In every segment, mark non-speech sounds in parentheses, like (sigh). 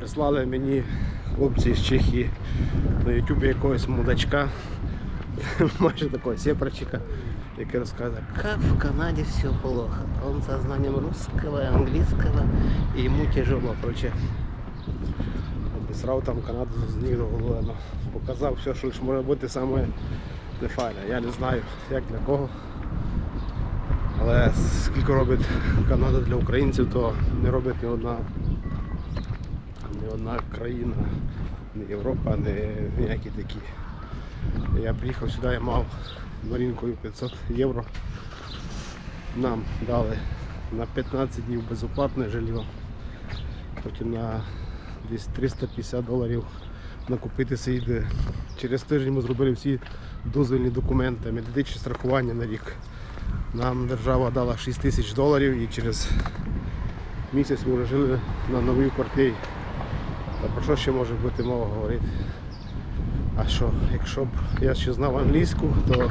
Прислали мені хлопці з Чехії на ютубі якогось мудачка, (laughs) майже такого сепарчика, який розказує, як в Канаді все плохо. Он со знанием русского, английского, і йому тяжело. Короче, обісрав там Канаду з ніг до голови. ну, Показав все, що лише може бути саме нефайне. Я не знаю, як для кого. Але скільки робить Канада для українців, то не робить ні одна одна країна, ні Європа, ні ніякі такі. Я приїхав сюди, я мав марінкою 500 євро. Нам дали на 15 днів безоплатне жилье. Потім на десь 350 доларів накупити сиди. Через тиждень ми зробили всі дозвільні документи, медичне страхування на рік. Нам держава дала 6 тисяч доларів і через місяць ми вже жили на новій квартирі. Та про що ще може бути мова говорити? А що, якщо б я ще знав англійську, то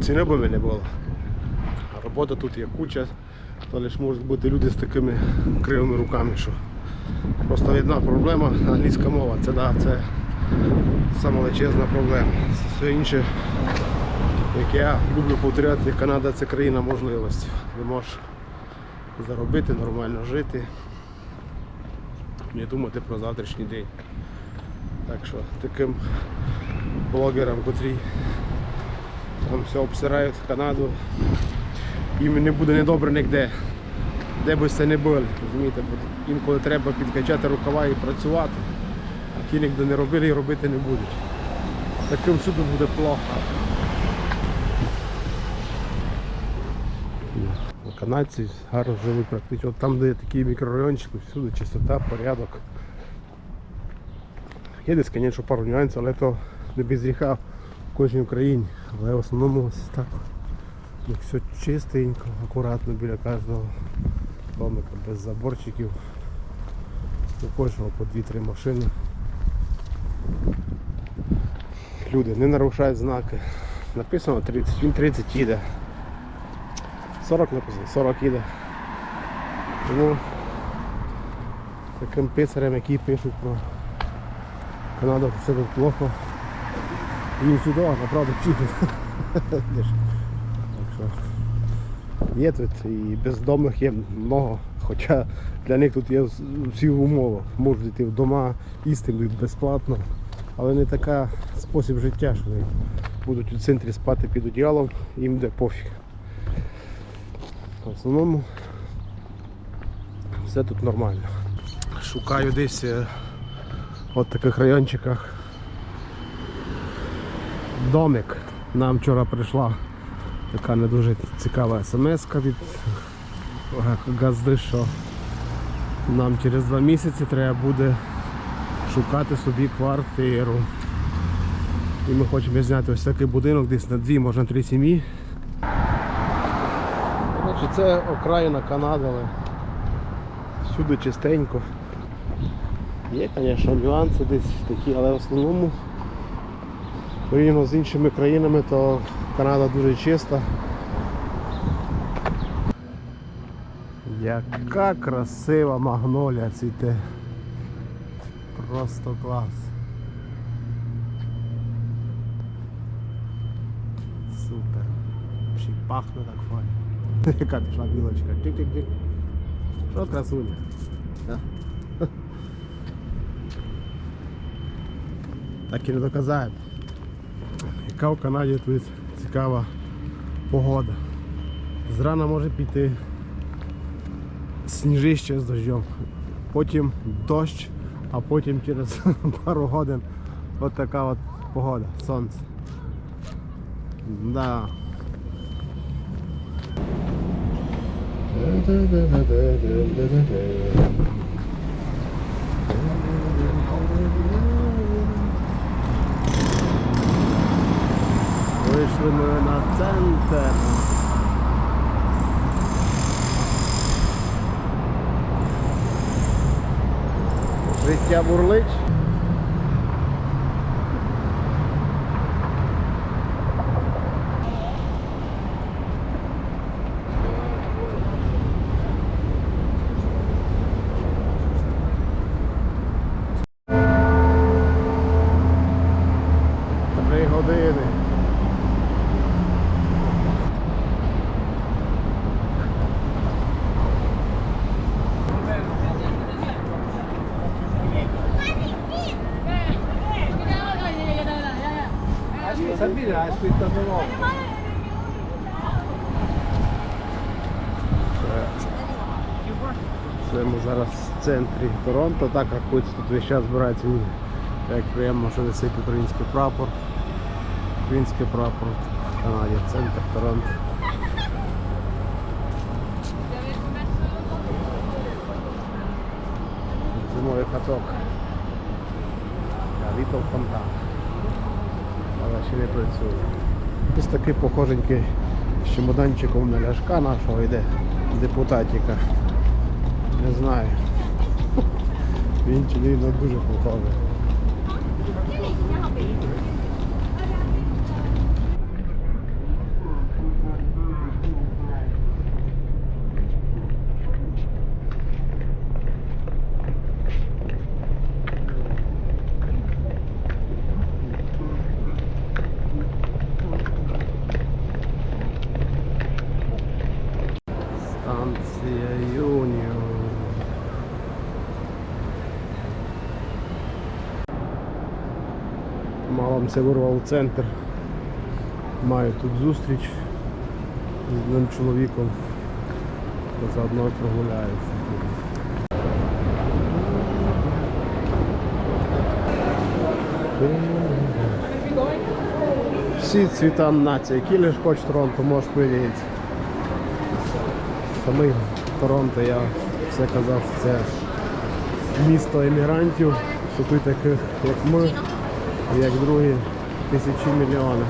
ціни б мене було. А робота тут є куча, то лише можуть бути люди з такими кривими руками, що просто одна проблема англійська мова. Це да, це величезна проблема. Все інше, як я люблю повторяти, Канада це країна можливостей. Де можеш заробити, нормально жити, не думати про завтрашній день. Так що таким блогерам, котрі там все обсирають Канаду, їм не буде недобре ніде. Де би це не було, розумієте, бо інколи треба підкачати рукава і працювати, а ті ніде не робили і робити не будуть. Таким суду буде плохо. Канадці гарно живуть практично. Там, де є такий мікрорайончик, всюди чистота, порядок. Є десь, звісно, пару нюансів, але то не без гріха в кожній Україні. Але в основному ось так. як Все чистенько, акуратно біля кожного домика, без заборчиків. У кожного по 2-3 машини. Люди не нарушають знаки. Написано 30, він 30 їде. 40 написано, 40 їде. Тому таким писарям, які пишуть про Канаду, все тут плохо. Їм сюди, а правда (laughs) що є тут і бездомних є много, хоча для них тут є всі умови. Можуть йти в дома, їсти будуть безплатно, але не така спосіб життя, що вони будуть у центрі спати під одіялом, їм де пофіг. В основному все тут нормально. Шукаю десь е, от таких райончиках домик. Нам вчора прийшла така не дуже цікава смс від газди, що нам через два місяці треба буде шукати собі квартиру. І ми хочемо зняти ось такий будинок десь на дві, можна три сім'ї. Коротше, це окраїна Канади, але всюди чистенько. Є, звісно, нюанси десь такі, але в основному порівняно з іншими країнами, то Канада дуже чиста. Яка красива магнолія цвіте. Просто клас. Супер. Ще пахне так файно. (laughs) Яка пішла білочка. Тик-тик-тик. Що красуня? (laughs) Так і не доказаємо. Яка в Канаді тут цікава погода. Зрана може піти сніжище з дощом, потім дощ, а потім через (laughs) пару годин от така от погода, сонце. Да. Вийшли ми на центр. Життя бурлить. Ми зараз в центрі Торонто, так рахується, тут весь час збираються люди. Як приємно, що висить український прапор. Український прапор в Канаді, центр Торонто. Зимовий каток. Літл фонтан. Але ще не працює. Ось такий похоженький з чемоданчиком на ляшка нашого йде депутатіка. Не знаю. Він чи ну, дуже похожий. Малом вирвав у центр. Маю тут зустріч з одним чоловіком. Заодно прогуляюся. Всі цвіта нації, які лиш хоч Торонто, можеш подивитися. Самий Торонто я все казав, це місто емігрантів, що таких, як ми, як другі тисячі мільйонів.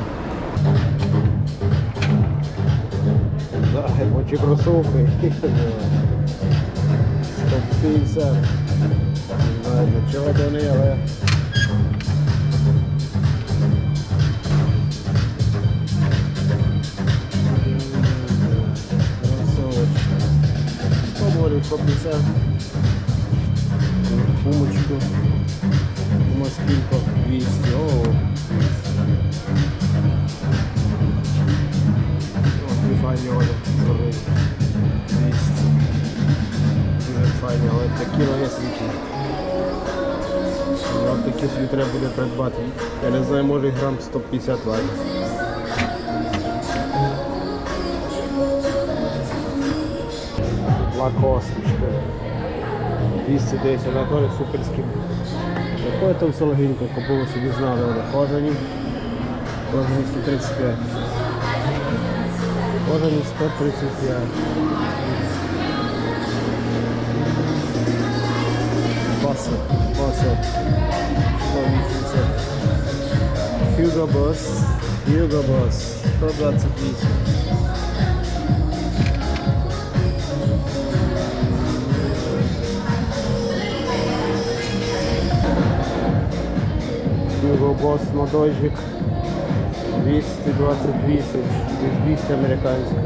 Да, очі кросовки. 150. Не знаю, чого вони, але кросовочки. 100 доларів, 150. Пумочку. Москілько 200. О, 200. О, дві файні одяг. Зорги. 200. Дуже файні, але такі не свічі. Нам такі собі треба буде придбати. Я не знаю, може грам 150 варить. Лакосточка. 210, вона теж суперські. Такое там все легенько, купили собі знали, вони кожані. Кожані 135. Кожані 135. Баси, баси. 180. Hugo Boss, Hugo Boss, 128. Hugo Boss модожик 228, 200 американських.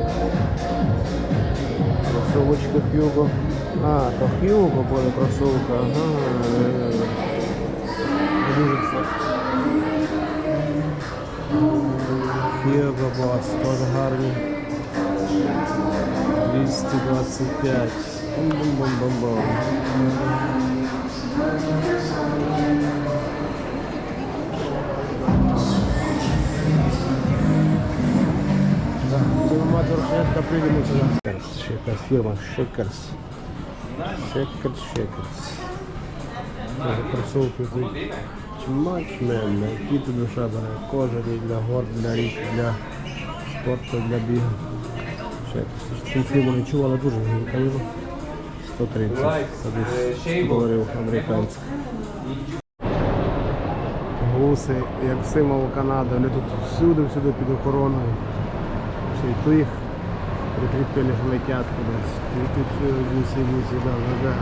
Кросовочка Hugo. А, то Hugo буде кросовка. Ага. Це. Hugo Boss, теж гарні. 225. Бум-бум-бум-бум-бум. Розширка, прийдемо сюди. Ще якась фірма Shakers. Shakers, Shakers. Тоже кросовки тут. Чмачмен, які тут душа бере. Кожані для гор, для рік, для спорту, для бігу. Shakers. Цю фірму не чув, але дуже кажу. 130 це десь доларів. Гуси, як символ Канади, вони тут всюди-всюди під охороною. Ще й тих прикріпили, летять кудись. Тут е, гусі, гусі, да, да,